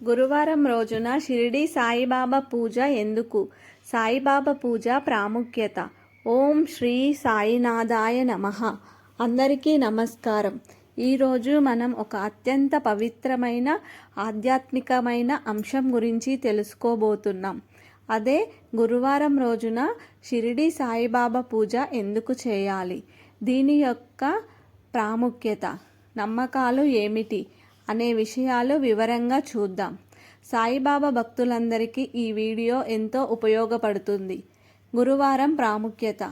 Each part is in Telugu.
గురువారం రోజున షిరిడి సాయిబాబా పూజ ఎందుకు? సాయిబాబా పూజ ప్రాముఖ్యత. ఓం శ్రీ సాయినాథాయ నమః. అందరికీ నమస్కారం. ఈరోజు మనం ఒక అత్యంత పవిత్రమైన ఆధ్యాత్మికమైన అంశం గురించి తెలుసుకోబోతున్నాం. అదే గురువారం రోజున షిరిడి సాయిబాబా పూజ ఎందుకు చేయాలి? దీని యొక్క ప్రాముఖ్యత నమ్మకాలు ఏమిటి? అనే విషయాలు వివరంగా చూద్దాం. సాయిబాబా భక్తులందరికీ ఈ వీడియో ఎంతో ఉపయోగపడుతుంది. గురువారం ప్రాముఖ్యత.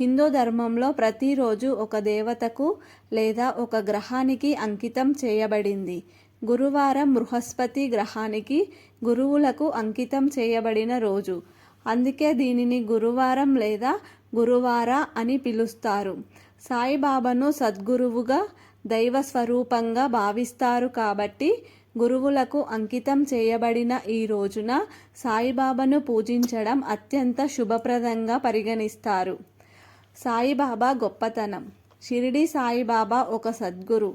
హిందూ ధర్మంలో ప్రతిరోజు ఒక దేవతకు లేదా ఒక గ్రహానికి అంకితం చేయబడింది. గురువారం బృహస్పతి గ్రహానికి గురువులకు అంకితం చేయబడిన రోజు. అందుకే దీనిని గురువారం లేదా గురువార అని పిలుస్తారు. సాయిబాబాను సద్గురువుగా దైవ స్వరూపంగా భావిస్తారు కాబట్టి గురువులకు అంకితం చేయబడిన ఈ రోజున సాయిబాబాను పూజించడం అత్యంత శుభప్రదంగా పరిగణిస్తారు. సాయిబాబా గొప్పతనం. షిరిడి సాయిబాబా ఒక సద్గురు.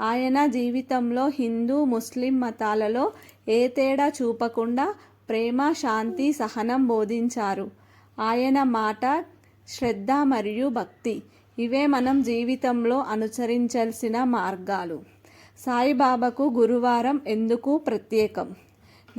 ఆయన జీవితంలో హిందూ ముస్లిం మతాలలో ఏ తేడా చూపకుండా ప్రేమ శాంతి సహనం బోధించారు. ఆయన మాట శ్రద్ధ మరియు భక్తి ఇవే మనం జీవితంలో అనుసరించాల్సిన మార్గాలు. సాయిబాబాకు గురువారం ఎందుకు ప్రత్యేకం?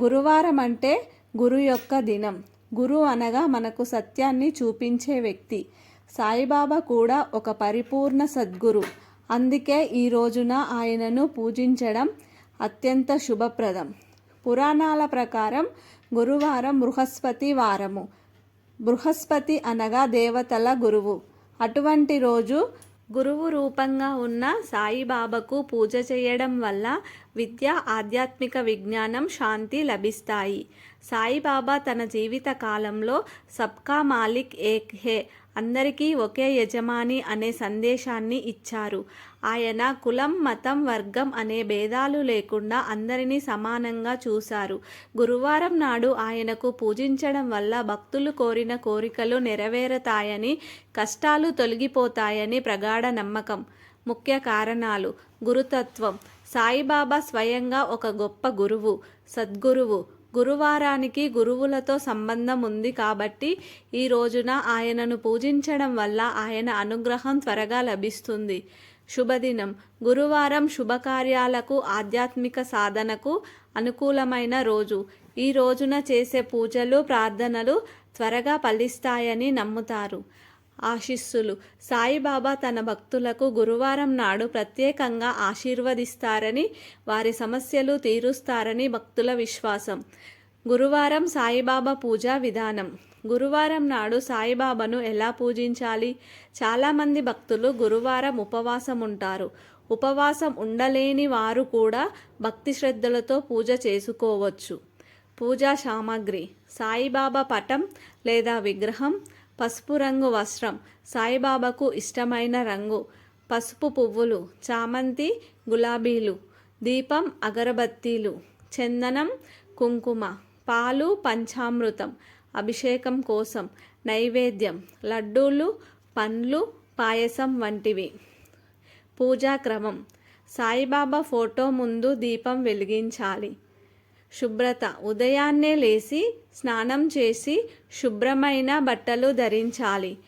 గురువారం అంటే గురు యొక్క దినం. గురు అనగా మనకు సత్యాన్ని చూపించే వ్యక్తి. సాయిబాబా కూడా ఒక పరిపూర్ణ సద్గురు. అందుకే ఈ రోజున ఆయనను పూజించడం అత్యంత శుభప్రదం. పురాణాల ప్రకారం గురువారం బృహస్పతి వారము. బృహస్పతి అనగా దేవతల గురువు. అటువంటి రోజు గురువు రూపంగా ఉన్న సాయిబాబాకు పూజ చేయడం వల్ల విద్య ఆధ్యాత్మిక విజ్ఞానం శాంతి లభిస్తాయి. సాయిబాబా తన జీవిత కాలంలో సబ్కా మాలిక్ ఏక్ హే అందరికీ ఒకే యజమాని అనే సందేశాన్ని ఇచ్చారు. ఆయన కులం మతం వర్గం అనే భేదాలు లేకుండా అందరినీ సమానంగా చూశారు. గురువారం నాడు ఆయనకు పూజించడం వల్ల భక్తులు కోరిన కోరికలు నెరవేరతాయని కష్టాలు తొలగిపోతాయని ప్రగాఢ నమ్మకం. ముఖ్య కారణాలు. గురుతత్వం. సాయిబాబా స్వయంగా ఒక గొప్ప గురువు సద్గురువు గురువారానికి గురువులతో సంబంధం ఉంది కాబట్టి ఈ రోజున ఆయనను పూజించడం వల్ల ఆయన అనుగ్రహం త్వరగా లభిస్తుంది. శుభదినం. గురువారం శుభకార్యాలకు ఆధ్యాత్మిక సాధనకు అనుకూలమైన రోజు. ఈ రోజున చేసే పూజలు ప్రార్థనలు త్వరగా ఫలిస్తాయని నమ్ముతారు. ఆశిస్సులు. సాయిబాబా తన భక్తులకు గురువారం నాడు ప్రత్యేకంగా ఆశీర్వదిస్తారని వారి సమస్యలు తీరుస్తారని భక్తుల విశ్వాసం. గురువారం సాయిబాబా పూజా విధానం. గురువారం నాడు సాయిబాబాను ఎలా పూజించాలి? చాలామంది భక్తులు గురువారం ఉపవాసం ఉంటారు. ఉపవాసం ఉండలేని వారు కూడా భక్తి శ్రద్ధలతో పూజ చేసుకోవచ్చు. పూజా సామాగ్రి. సాయిబాబా పటం లేదా విగ్రహం పసుపు రంగు వస్త్రం సాయిబాబాకు ఇష్టమైన రంగు పసుపు పువ్వులు చామంతి గులాబీలు దీపం అగరబత్తీలు చందనం కుంకుమ పాలు పంచామృతం అభిషేకం కోసం నైవేద్యం లడ్డూలు పండ్లు పాయసం వంటివి. పూజా క్రమం సాయిబాబా ఫోటో ముందు దీపం వెలిగించాలి. శుభ్రత. ఉదయాన్నే లేచి స్నానం చేసి శుభ్రమైన బట్టలు ధరించాలి.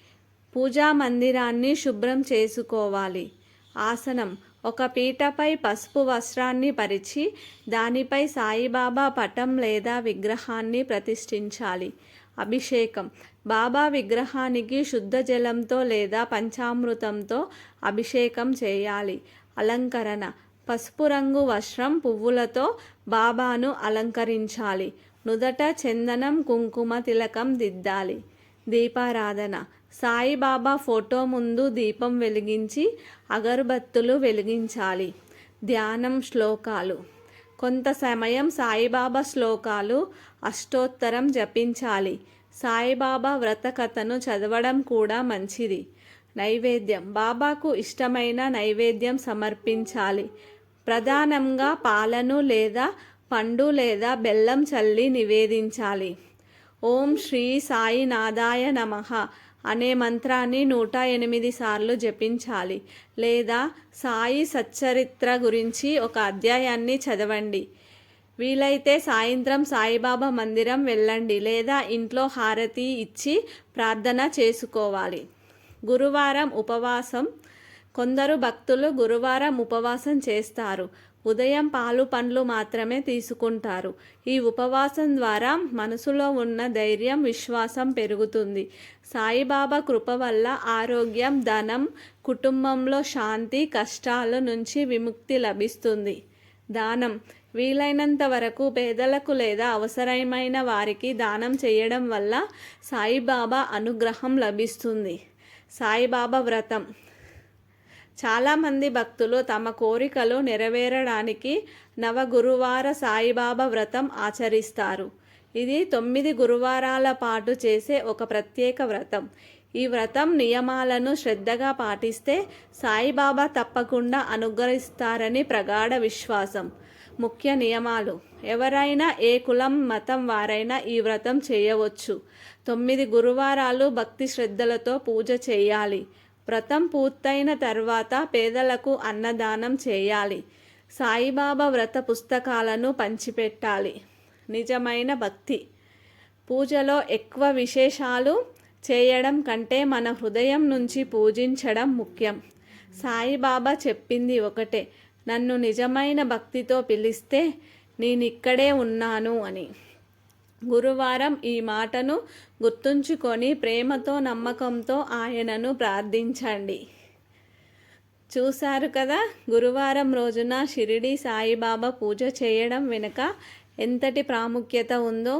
పూజా మందిరాన్ని శుభ్రం చేసుకోవాలి. ఆసనం. ఒక పీటపై పసుపు వస్త్రాన్ని పరిచి దానిపై సాయిబాబా పటం లేదా విగ్రహాన్ని ప్రతిష్ఠించాలి. అభిషేకం. బాబా విగ్రహానికి శుద్ధ జలంతో లేదా పంచామృతంతో అభిషేకం చేయాలి. అలంకరణ. పసుపు రంగు వస్త్రం పువ్వులతో బాబాను అలంకరించాలి. నుదట చందనం కుంకుమ తిలకం దిద్దాలి. దీపారాధన. సాయిబాబా ఫోటో ముందు దీపం వెలిగించి అగరబత్తులు వెలిగించాలి. ధ్యానం శ్లోకాలు. కొంత సమయం సాయిబాబా శ్లోకాలు అష్టోత్తరం జపించాలి. సాయిబాబా వ్రత కథను చదవడం కూడా మంచిది. నైవేద్యం. బాబాకు ఇష్టమైన నైవేద్యం సమర్పించాలి. ప్రధానంగా పాలను లేదా పండు లేదా బెల్లం చల్లి నివేదించాలి. ఓం శ్రీ సాయి నాదాయ నమః అనే మంత్రాన్ని నూట ఎనిమిది సార్లు జపించాలి. లేదా సాయి సచ్చరిత్ర గురించి ఒక అధ్యాయాన్ని చదవండి. వీలైతే సాయంత్రం సాయిబాబా మందిరం వెళ్ళండి లేదా ఇంట్లో హారతి ఇచ్చి ప్రార్థన చేసుకోవాలి. గురువారం ఉపవాసం కొందరు భక్తులు గురువారం ఉపవాసం చేస్తారు. ఉదయం పాలు పండ్లు మాత్రమే తీసుకుంటారు. ఈ ఉపవాసం ద్వారా మనసులో ఉన్న ధైర్యం విశ్వాసం పెరుగుతుంది. సాయిబాబా కృప వల్ల ఆరోగ్యం ధనం కుటుంబంలో శాంతి కష్టాల నుంచి విముక్తి లభిస్తుంది. దానం. వీలైనంత వరకు పేదలకు లేదా అవసరమైన వారికి దానం చేయడం వల్ల సాయిబాబా అనుగ్రహం లభిస్తుంది. సాయిబాబా వ్రతం. చాలామంది భక్తులు తమ కోరికలు నెరవేరడానికి నవ గురువార సాయిబాబా వ్రతం ఆచరిస్తారు. ఇది తొమ్మిది గురువారాల పాటు చేసే ఒక ప్రత్యేక వ్రతం. ఈ వ్రతం నియమాలను శ్రద్ధగా పాటిస్తే సాయిబాబా తప్పకుండా అనుగ్రహిస్తారని ప్రగాఢ విశ్వాసం. ముఖ్య నియమాలు. ఎవరైనా ఏ కులం మతం వారైనా ఈ వ్రతం చేయవచ్చు. తొమ్మిది గురువారాలు భక్తి శ్రద్ధలతో పూజ చేయాలి. వ్రతం పూర్తయిన తర్వాత పేదలకు అన్నదానం చేయాలి. సాయిబాబా వ్రత పుస్తకాలను పంచిపెట్టాలి. నిజమైన భక్తి. పూజలో ఎక్కువ విశేషాలు చేయడం కంటే మన హృదయం నుంచి పూజించడం ముఖ్యం. సాయిబాబా చెప్పింది ఒకటే నన్ను నిజమైన భక్తితో పిలిస్తే నేనిక్కడే ఉన్నాను అని. గురువారం ఈ మాటను గుర్తుంచుకొని ప్రేమతో నమ్మకంతో ఆయనను ప్రార్థించండి. చూశారు కదా గురువారం రోజున షిరిడి సాయిబాబా పూజ చేయడం వెనుక ఎంతటి ప్రాముఖ్యత ఉందో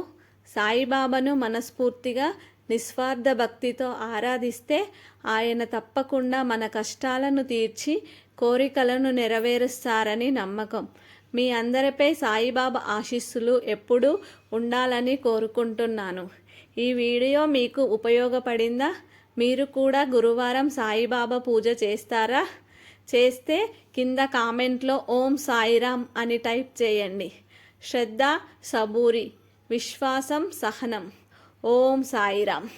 సాయిబాబాను మనస్ఫూర్తిగా నిస్వార్థ భక్తితో ఆరాధిస్తే ఆయన తప్పకుండా మన కష్టాలను తీర్చి కోరికలను నెరవేరుస్తారని నమ్మకం. మీ అందరిపై సాయిబాబా ఆశీస్సులు ఎప్పుడూ ఉండాలని కోరుకుంటున్నాను. ఈ వీడియో మీకు ఉపయోగపడిందా? మీరు కూడా గురువారం సాయిబాబా పూజ చేస్తారా? చేస్తే కింద కామెంట్లో ఓం సాయిరామ్ అని టైప్ చేయండి. శ్రద్ధ సబూరి విశ్వాసం సహనం. ఓం సాయిరామ్.